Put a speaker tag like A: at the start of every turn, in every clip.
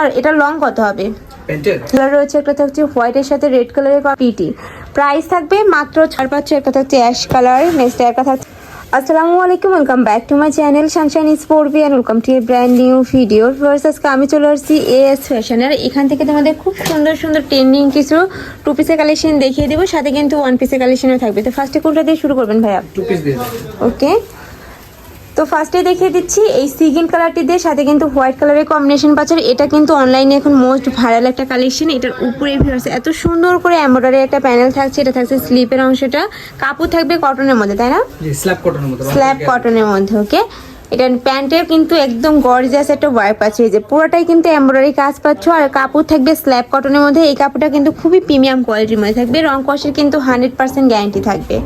A: আর এটা লং কত হবে? কালার রয়েছে একটা থাকছে হোয়াইটের সাথে রেড কালারের পিটি প্রাইস থাকবে মাত্র চার পাঁচশো একটা থাকছে অ্যাশ কালার নেক্সট একটা থাকছে আসসালামু আলাইকুম welcome back to my channel sunshine sportby and welcome to a brand new video first আজকে আমি চলে আসছি এএস ফ্যাশনের এখান থেকে তোমাদের খুব সুন্দর সুন্দর ট্রেন্ডিং কিছু টু পিসের কালেকশন দেখিয়ে দেবো। সাথে কিন্তু ওয়ান পিসের কালেকশনও থাকবে। তো ফার্স্টে কোনটা দিয়ে শুরু করবেন ভাইয়া?
B: টু পিস দিয়ে।
A: ওকে তো ফার্স্টে দেখিয়ে দিচ্ছি এই সিগিন কালারটি দিয়ে সাথে কিন্তু হোয়াইট কালারের কম্বিনেশন পাচ্ছে এটা কিন্তু অনলাইনে এখন মোস্ট ভাইরাল একটা কালেকশন এটার উপরে ভিউয়ার্স এত সুন্দর করে এমব্রয়ডারি একটা প্যানেল থাকছে এটা থাকছে স্লিপের অংশটা। কাপড় থাকবে কটনের মধ্যে তাই না?
B: স্ল্যাব কটনের মধ্যে।
A: স্ল্যাব কটনের মধ্যে ওকে এটা প্যান্টের কিন্তু একদম গর্জিয়াস একটা ওয়ার পাচ্ছ এই যে পুরোটাই কিন্তু এমব্রয়ডারি কাজ পাচ্ছ আর কাপড় থাকবে স্ল্যাব কটনের মধ্যে। এই কাপড়টা কিন্তু খুবই প্রিমিয়াম কোয়ালিটির মধ্যে থাকবে। রং কষের কিন্তু হান্ড্রেড পার্সেন্ট গ্যারান্টি থাকবে।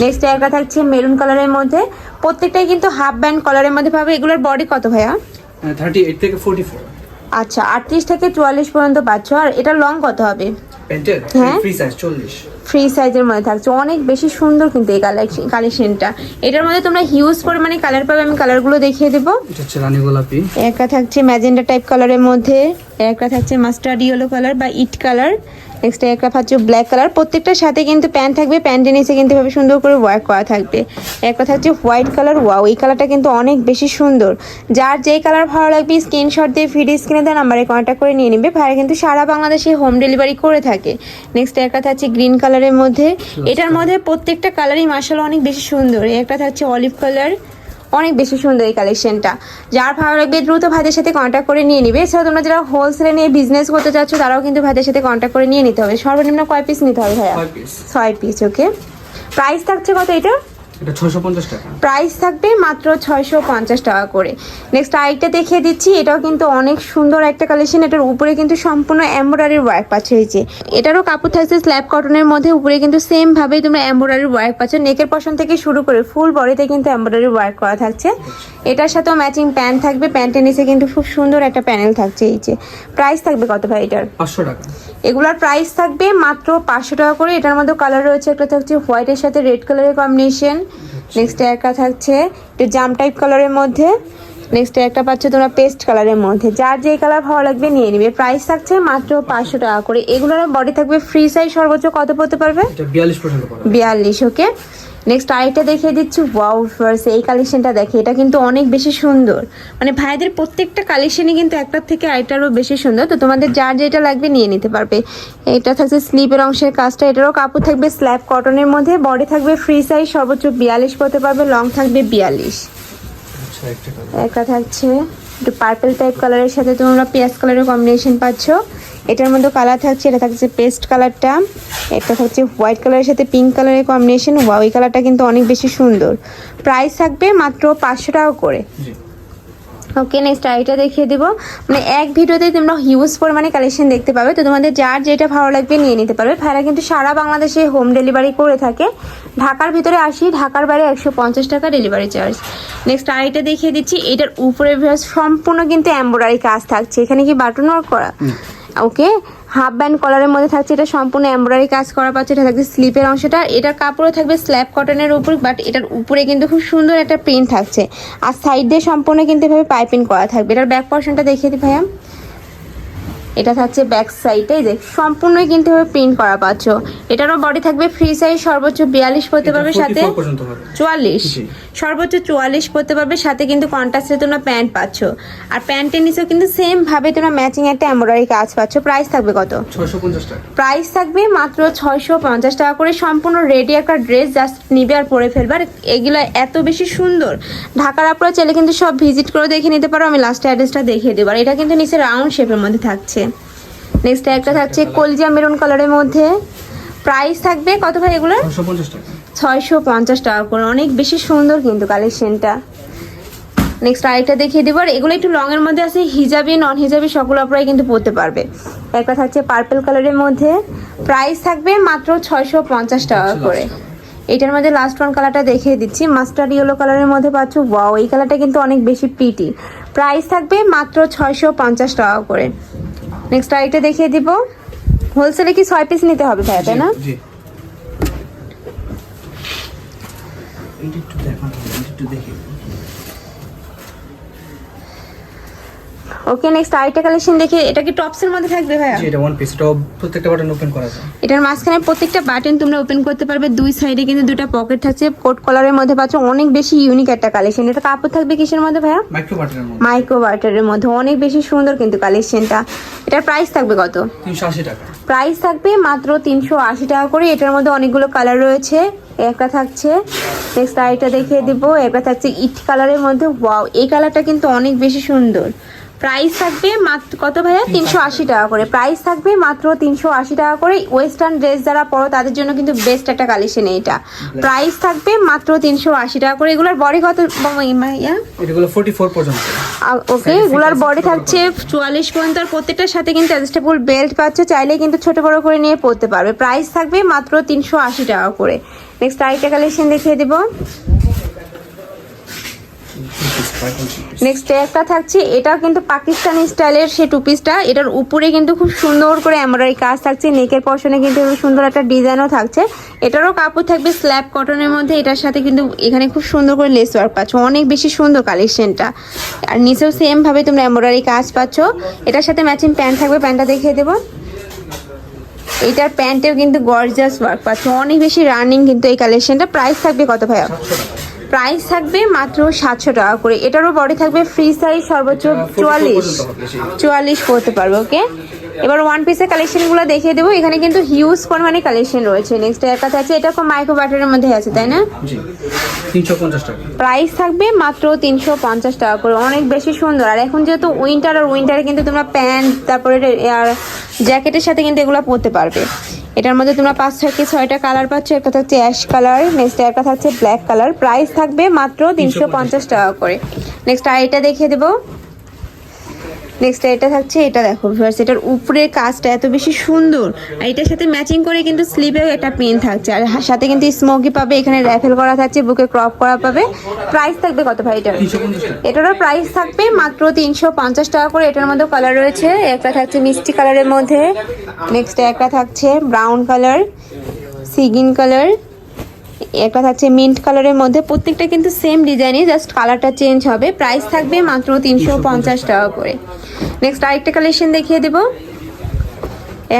A: নেক্সট একটা থাকছে মেরুন কালারের মধ্যে। প্রত্যেকটাই কিন্তু হাফ ব্যান্ড কালারের মধ্যে পাবে। এগুলোর বডি কত ভাইয়া?
B: থার্টি এইট থেকে ফোর্টি ফোর
A: আচ্ছা আটত্রিশ থেকে চুয়াল্লিশ পর্যন্ত পাচ্ছ। আর এটা লং কত হবে?
B: প্যান্টের
A: হ্যাঁ।
B: ফ্রি সাইজ
A: ফ্রি সাইজের মধ্যে থাকছে। অনেক বেশি সুন্দর কিন্তু এই কালেকশন কালেকশনটা এটার মধ্যে তোমরা হিউজ পরিমাণে কালার পাবে। আমি কালারগুলো দেখিয়ে দেবো।
B: এটা হচ্ছে রানী গোলাপি।
A: একটা থাকছে ম্যাজেন্ডা টাইপ কালারের মধ্যে। একটা থাকছে মাস্টার্ড ইয়েলো কালার বা ইট কালার নেক্সট একটা থাকছে ব্ল্যাক কালার প্রত্যেকটার সাথে কিন্তু প্যান্ট থাকবে প্যান্টের নিচে কিন্তু এভাবে সুন্দর করে ওয়ার্ক করা থাকবে। একটা থাকছে হোয়াইট কালার ওয়াও এই কালারটা কিন্তু অনেক বেশি সুন্দর। যার যেই কালার ভালো লাগবে স্ক্রিনশট দিয়ে ভিডিও স্ক্রিনে দেওয়া নাম্বারে কন্ট্যাক্ট করে নিয়ে নেবে। ভাইরা কিন্তু সারা বাংলাদেশে হোম ডেলিভারি করে থাকে। নেক্সট একটা থাকছে গ্রিন কালারের মধ্যে। এটার মধ্যে প্রত্যেকটা কালারই মার্শাল অনেক বেশি সুন্দর। একটা থাকছে অলিভ কালার অনেক বেশি সুন্দর এই কালেকশনটা যার ভালো লাগবে দ্রুত ভাইদের সাথে কন্ট্যাক্ট করে নিয়ে নিবে। এছাড়া তোমরা যারা হোলসেলে নিয়ে বিজনেস করতে চাচ্ছ তারাও কিন্তু ভাইদের সাথে কন্ট্যাক্ট করে নিয়ে নিতে হবে। সর্বনিম্ন কয় পিস নিতে হবে ভাইয়া?
B: ছয় পিস
A: ছয় পিস ওকে প্রাইস থাকছে কত এটা?
B: এটা টাকা।
A: প্রাইস থাকবে মাত্র ছয়শো পঞ্চাশ টাকা করে। নেক্সট আরেকটা দেখিয়ে দিচ্ছি এটাও কিন্তু অনেক সুন্দর একটা কালেকশন এটার উপরে কিন্তু সম্পূর্ণ এমব্রয়ডারি ওয়ার্ক পাচ্ছ যে। এটারও কাপড় থাকছে স্ল্যাব কটনের মধ্যে উপরে কিন্তু সেম ভাবেই তোমরা এমব্রয়ডারি ওয়ার্ক পাচ্ছ। নেকের পশন থেকে শুরু করে ফুল বডিতে কিন্তু এমব্রয়ডারি ওয়ার্ক করা থাকছে। এটার সাথেও ম্যাচিং প্যান্ট থাকবে প্যান্টের নিচে কিন্তু খুব সুন্দর একটা প্যানেল থাকছে এই যে। প্রাইস থাকবে কত ভাই এটার?
B: পাঁচশো টাকা।
A: এগুলোর প্রাইস থাকবে মাত্র পাঁচশো টাকা করে। এটার মধ্যে কালার রয়েছে একটা থাকছে হোয়াইটের সাথে রেড কালারের কম্বিনেশন নেক্সট একটা থাকছে একটু জাম টাইপ কালারের মধ্যে। নেক্সট একটা পাচ্ছে তোমরা পেস্ট কালারের মধ্যে। যার যে কালার ভালো লাগবে নিয়ে নিবে। প্রাইস থাকছে মাত্র পাঁচশো টাকা করে। এগুলোর বডি থাকবে ফ্রি সাইজ সর্বোচ্চ কত পড়তে পারবে?
B: বিয়াল্লিশ
A: ওকে নেক্সট আরেকটা দেখিয়ে দিচ্ছি। ওয়াও ফার্স এই কালেকশনটা দেখে। এটা কিন্তু অনেক বেশি সুন্দর। মানে ভাইদের প্রত্যেকটা কালেকশনই কিন্তু একটার থেকে আরেকটারও বেশি সুন্দর। তো তোমাদের যার যেটা লাগবে নিয়ে নিতে পারবে। এটা থাকছে স্লিপের অংশের কাজটা। এটারও কাপড় থাকবে স্ল্যাব কটনের মধ্যে। বডি থাকবে ফ্রি সাইজ সর্বোচ্চ বিয়াল্লিশ পড়তে পারবে। লং থাকবে বিয়াল্লিশ।
B: আচ্ছা একটা
A: থাকছে। একটু পার্পেল টাইপ কালারের সাথে তোমরা পেঁয়াজ কালারের কম্বিনেশন পাচ্ছ। এটার মধ্যে কালার থাকছে এটা থাকছে পেস্ট কালারটা এটা থাকছে হোয়াইট কালারের সাথে পিঙ্ক কালারের কম্বিনেশন ওয়াও এই কালারটা কিন্তু অনেক বেশি সুন্দর। প্রাইস থাকবে মাত্র পাঁচশো টাকা করে। ওকে নেক্সট আইটা দেখিয়ে দেবো। মানে এক ভিডিওতেই তোমরা হিউজ পরিমাণে কালেকশন দেখতে পাবে। তো তোমাদের যার যেটা ভালো লাগবে নিয়ে নিতে পারবে। ভাইরা কিন্তু সারা বাংলাদেশে হোম ডেলিভারি করে থাকে। ঢাকার ভিতরে আসি ঢাকার বাইরে একশো পঞ্চাশ টাকা ডেলিভারি চার্জ নেক্সট আইটা দেখিয়ে দিচ্ছি এটার উপরে সম্পূর্ণ কিন্তু এম্ব্রয়ডারি কাজ থাকছে। এখানে কি বাটন ওয়ার্ক করা? ওকে, হাফ ব্যান্ড কলারের মধ্যে থাকছে, এটা সম্পূর্ণ এমব্রয়ডারি কাজ করা পাচ্ছে এটা থাকছে স্লিপের অংশটা, এটার কাপড়ও থাকবে স্ল্যাব কটনের উপর, বাট এটার উপরে কিন্তু খুব সুন্দর একটা প্রিন্ট থাকছে। আর সাইড দিয়ে সম্পূর্ণ কিন্তু এভাবে পাইপিং করা থাকবে। এটার ব্যাক পোর্শনটা দেখিয়ে দিই ভাইয়া। এটা থাকছে ব্যাক সাইডে যে সম্পূর্ণই কিন্তু প্রিন্ট করা পাচ্ছ। এটারও বডি থাকবে ফ্রি সাইজ সর্বোচ্চ বিয়াল্লিশ পড়তে পারবে সাথে
B: 44
A: চুয়াল্লিশ। সর্বোচ্চ চুয়াল্লিশ পড়তে পারবে সাথে কিন্তু কন্ট্রাস্টে তোমরা প্যান্ট পাচ্ছ। আর প্যান্টের নিচেও কিন্তু সেম ভাবে তোমরা ম্যাচিং একটা এমব্রয়ডারি কাজ পাচ্ছ। প্রাইস থাকবে কত? প্রাইস থাকবে মাত্র ছয়শো পঞ্চাশ টাকা করে। সম্পূর্ণ রেডি একটা ড্রেস জাস্ট নিবে আর পরে ফেলবে। আর এগুলো এত বেশি সুন্দর। ঢাকার আপনারা চাইলে কিন্তু সব ভিজিট করে দেখে নিতে পারো। আমি লাস্ট অ্যাড্রেসটা দেখিয়ে দেবো। আর এটা কিন্তু নিচে রাউন্ড শেপের মধ্যে থাকছে। নেক্সট একটা থাকছে কলজিয়া মেরুন কালারের মধ্যে। প্রাইস থাকবে কত ভাই এগুলো
B: ছয়শো পঞ্চাশ টাকা।
A: করে। অনেক বেশি সুন্দর কিন্তু কালেকশনটা নেক্সট আরেকটা দেখিয়ে দেবো। আর এগুলো একটু লং এর মধ্যে আছে হিজাবি নন হিজাবি সকল অপরাই কিন্তু পরতে পারবে। একটা থাকছে পার্পেল কালারের মধ্যে। প্রাইস থাকবে মাত্র ছয়শো পঞ্চাশ টাকা করে। এটার মধ্যে লাস্ট ওয়ান কালারটা দেখিয়ে দিচ্ছি। মাস্টার্ড ইয়েলো কালারের মধ্যে পাচ্ছ। ওয়াও এই কালারটা কিন্তু অনেক বেশি পিটি প্রাইস থাকবে মাত্র ছয়শো পঞ্চাশ টাকা করে। নেক্সট আইটে দেখিয়ে দিব। হোলসেলে কি ছয় পিস নিতে হবে ভাইয়া, তাই না?
B: এইটা একটু দেখান একটু দেখি
A: ওকে নেক্সট আরেকটা কালেকশন দেখে। এটা কি টপসের মধ্যে থাকবে ভাইয়া?
B: জি এটা ওয়ান পিস এটা প্রত্যেকটা বাটন ওপেন করা যায়।
A: এটার মাঝখানে প্রত্যেকটা বাটন তোমরা ওপেন করতে পারবে। দুই সাইডে কিন্তু দুটো পকেট থাকছে কোট কলারের মধ্যে পাচ্ছ অনেক বেশি ইউনিক একটা কালেকশন এটা কাপড় থাকবে কিসের মধ্যে ভাইয়া?
B: মাইক্রো বাটনের মধ্যে।
A: মাইক্রো বাটারের মধ্যে। অনেক বেশি সুন্দর কিন্তু কালেকশনটা এটার প্রাইস থাকবে কত?
B: তিনশো আশি টাকা।
A: প্রাইস থাকবে মাত্র তিনশো আশি টাকা করে। এটার মধ্যে অনেকগুলো কালার রয়েছে। একটা থাকছে। নেক্সট আরেকটা দেখিয়ে দিব। একটা থাকছে ইট কালারের মধ্যে। ওয়াও এই কালারটা কিন্তু অনেক বেশি সুন্দর। প্রাইস থাকবে মাত্র কত ভাইয়া? তিনশো আশি টাকা করে। প্রাইস থাকবে মাত্র তিনশো আশি টাকা করে। ওয়েস্টার্ন ড্রেস যারা পরো তাদের জন্য কিন্তু বেস্ট একটা কালেকশন এটা প্রাইস থাকবে মাত্র তিনশো আশি টাকা করে। এগুলোর বডি কত ভাইয়া? ওকে এগুলার বডি থাকছে চুয়াল্লিশ পর্যন্ত। আর প্রত্যেকটার সাথে কিন্তু অ্যাডজাস্টেবল বেল্ট পাচ্ছে। চাইলে কিন্তু ছোট বড় করে নিয়ে পড়তে পারবে। প্রাইস থাকবে মাত্র তিনশো আশি টাকা করে। নেক্সট আরেকটা কালেকশন দেখিয়ে দেবো। নেক্সট একটা থাকছে, এটা কিন্তু পাকিস্তানি স্টাইলের সে টু পিসটা এটার উপরে কিন্তু খুব সুন্দর করে এমব্রয়ডারি কাজ থাকছে, নেকের পশনে কিন্তু সুন্দর একটা ডিজাইনও থাকছে। এটারও কাপড় থাকবে স্ল্যাব কটনের মধ্যে, এটার সাথে কিন্তু এখানে খুব সুন্দর করে লেস ওয়ার্ক পাচ্ছ। অনেক বেশি সুন্দর কালেকশনটা আর নিচেও সেমভাবে তোমরা এমব্রয়ডারি কাজ পাচ্ছ। এটার সাথে ম্যাচিং প্যান্ট থাকবে প্যান্টটা দেখিয়ে দেবো। এটার প্যান্টেও কিন্তু গর্জাস ওয়ার্ক পাচ্ছ। অনেক বেশি রানিং কিন্তু এই কালেকশনটা প্রাইস থাকবে কত ভাইয়া? প্রাইস থাকবে মাত্র সাতশো টাকা করে। এটারও বডি থাকবে ফ্রি সাইজ সর্বোচ্চ চুয়াল্লিশ। চুয়াল্লিশ করতে পারবে ওকে এবার ওয়ান পিসের কালেকশনগুলো দেখিয়ে দেবো। এখানে কিন্তু হিউজ পরিমাণে কালেকশন রয়েছে। নেক্সট এর কাছে আছে এটা খুব মাইক্রো বাটারের মধ্যে আছে তাই না? প্রাইস থাকবে মাত্র তিনশো পঞ্চাশ টাকা করে। অনেক বেশি সুন্দর। আর এখন যেহেতু উইন্টার আর উইন্টারে কিন্তু তোমরা প্যান্ট তারপরে আর জ্যাকেটের সাথে কিন্তু এগুলো পরতে পারবে। এটার মধ্যে তোমরা পাঁচ থেকে ছয়টা কালার পাচ্ছ। একটা থাকছে অ্যাশ কালার নেক্সট একটা থাকছে ব্ল্যাক কালার। প্রাইস থাকবে মাত্র তিনশো পঞ্চাশ টাকা করে। নেক্সট আর এটা দেখিয়ে দেবো। নেক্সট এটা থাকছে, এটা দেখো ভিউয়ার্স এটার উপরের কাজটা এত বেশি সুন্দর। আর এটার সাথে ম্যাচিং করে কিন্তু স্লিভেও একটা পিন থাকছে। আর সাথে কিন্তু স্মোকি পাবে, এখানে র্যাফেল করা থাকছে বুকে ক্রপ করা পাবে। প্রাইস থাকবে কত ভাই এটার? এটারও প্রাইস থাকবে মাত্র তিনশো পঞ্চাশ টাকা করে। এটার মধ্যে কালার রয়েছে। একটা থাকছে মিষ্টি কালারের মধ্যে। নেক্সট একটা থাকছে ব্রাউন কালার সিগিন কালার একটা থাকছে মিন্ট কালারের মধ্যে প্রত্যেকটা কিন্তু সেম ডিজাইনই জাস্ট কালারটা চেঞ্জ হবে। প্রাইস থাকবে মাত্র তিনশো পঞ্চাশ টাকা করে। নেক্সট আরেকটা কালেকশন দেখিয়ে দেবো।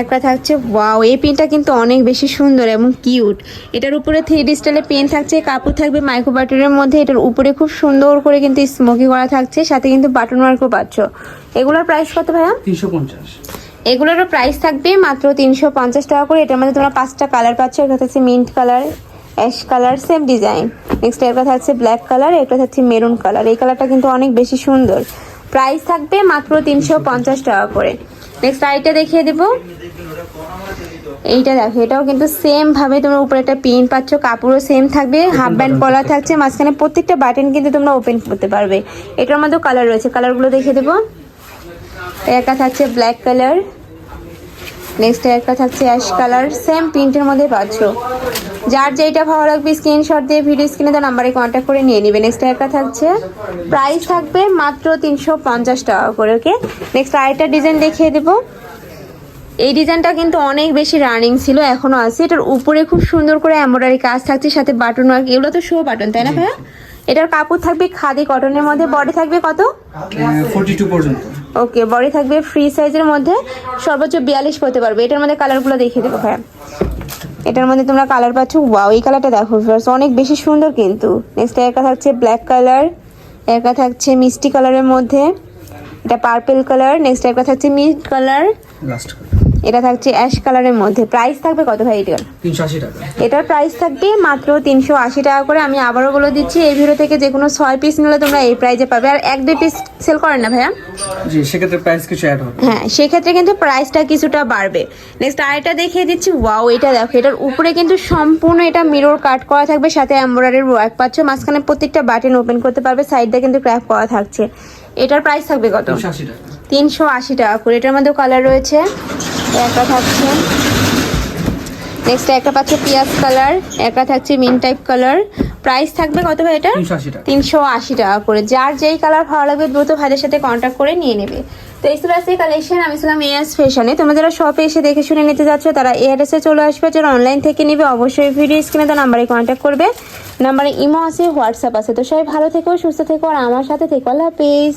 A: একটা থাকছে ওয়াও এই পেনটা কিন্তু অনেক বেশি সুন্দর এবং কিউট এটার উপরে থ্রি ডি স্টাইলের পেন থাকছে কাপড় থাকবে মাইক্রো বাটনের মধ্যে এটার উপরে খুব সুন্দর করে কিন্তু স্মোকি করা থাকছে সাথে কিন্তু বাটন ওয়ার্কও পাচ্ছ। এগুলোর প্রাইস কত ভাইয়া?
B: তিনশো পঞ্চাশ।
A: এগুলোরও প্রাইস থাকবে মাত্র তিনশো পঞ্চাশ টাকা করে। এটার মধ্যে তোমরা পাঁচটা কালার পাচ্ছ একটা থাকছে mint colour ash colour same design next একটা থাকছে ব্ল্যাক কালার একটা থাকছে মেরুন কালার এই কালারটা কিন্তু অনেক বেশি সুন্দর। প্রাইস থাকবে মাত্র তিনশো পঞ্চাশ টাকা করে। নেক্সট আইটা দেখিয়ে দেবো। এইটা দেখো এটাও কিন্তু সেম ভাবে তোমরা উপরে একটা পিন পাচ্ছ কাপড়ও সেম থাকবে হাফ ব্যান্ড কলা থাকছে মাঝখানে প্রত্যেকটা বাটন কিন্তু তোমরা ওপেন করতে পারবে। এটার মধ্যেও কালার রয়েছে কালারগুলো দেখিয়ে দেবো। একটা থাকছে ব্ল্যাক কালার নেক্সট একটা থাকছে অ্যাশ কালার সেম প্রিন্টের মধ্যে পাচ্ছ। যার যেটা ভালো লাগবে স্ক্রিনশট দিয়ে ভিডিও স্ক্রিনে তো নাম্বারে কন্ট্যাক্ট করে নিয়ে নিবে। নেক্সট একটা থাকছে প্রাইস থাকবে মাত্র তিনশো পঞ্চাশ টাকা করে ওকে নেক্সট আরেকটা ডিজাইন দেখিয়ে দেবো। এই ডিজাইনটা কিন্তু অনেক বেশি রানিং ছিল এখনও আছে। এটার উপরে খুব সুন্দর করে এমব্রয়ডারি কাজ থাকছে সাথে বাটন ওয়ার্ক এগুলো তো শো বাটন তাই না ভাইয়া? এটার কাপড় থাকবে খাদি কটনের মধ্যে। বডি থাকবে কত?
B: পর্যন্ত।
A: ওকে বডি থাকবে ফ্রি সাইজের মধ্যে। সর্বোচ্চ বিয়াল্লিশ করতে পারবে। এটার মধ্যে কালারগুলো দেখিয়ে দেবো ভাইয়া। এটার মধ্যে তোমরা কালার পাচ্ছ। ওয়াও এই কালারটা দেখো অনেক বেশি সুন্দর কিন্তু। নেক্সট একটা থাকছে ব্ল্যাক কালার একটা থাকছে মিষ্টি কালারের মধ্যে। এটা পার্পেল কালার নেক্সট একটা থাকছে মিড কালার
B: লাস্ট
A: এটা থাকছে অ্যাশ কালারের মধ্যে। প্রাইস থাকবে কত ভাই এটার? এটার প্রাইস থাকবে মাত্র তিনশো আশি টাকা করে। আমি আবারও বলে দিচ্ছি এই ভিডিও থেকে যে কোনো ছয় পিস নিলে তোমরা এই প্রাইজে পাবে। আর এক দুই পিস সেল করেন না ভাইয়া?
B: জি সেক্ষেত্রে প্রাইস কিছু অ্যাড হবে।
A: হ্যাঁ সেক্ষেত্রে কিন্তু প্রাইসটা কিছুটা বাড়বে। নেক্সট আরেকটা দেখিয়ে দিচ্ছি। ওয়াও এটা দেখো এটার উপরে কিন্তু সম্পূর্ণ এটা মিরর কাট করা থাকবে সাথে এমব্রয়ডারির ওয়ার্ক পাচ্ছ। মাঝখানে প্রত্যেকটা বাটন ওপেন করতে পারবে সাইডটা কিন্তু ক্র্যাপ করা থাকছে। এটার প্রাইস থাকবে কত?
B: তিনশো আশি টাকা
A: করে। এটার মধ্যেও কালার রয়েছে। একটা থাকছে। নেক্সট একটা পাচ্ছে পিঁয়াজ কালার একটা থাকছে মিন টাইপ কালার প্রাইস থাকবে কত ভাই এটা তিনশো আশি টাকা। করে। যার যেই কালার ভালো লাগবে দ্রুত ভাইদের সাথে কন্ট্যাক্ট করে নিয়ে নেবে। তো এই ছিল আজকে কালেকশন আমি ছিলাম এএস ফ্যাশনে তোমরা যারা শপে এসে দেখে শুনে নিতে যাচ্ছ তারা এই অ্যাড্রেসে চলে আসবে। যারা অনলাইন থেকে নিবে অবশ্যই ভিডিও স্ক্রিনে তো নাম্বারে কন্ট্যাক্ট করবে। নাম্বারে ইমো আছে হোয়াটসঅ্যাপ আছে। তো সবাই ভালো থেকো সুস্থ থেকো। আর আমার সাথে থেকো। আল্লাহ হাফিজ।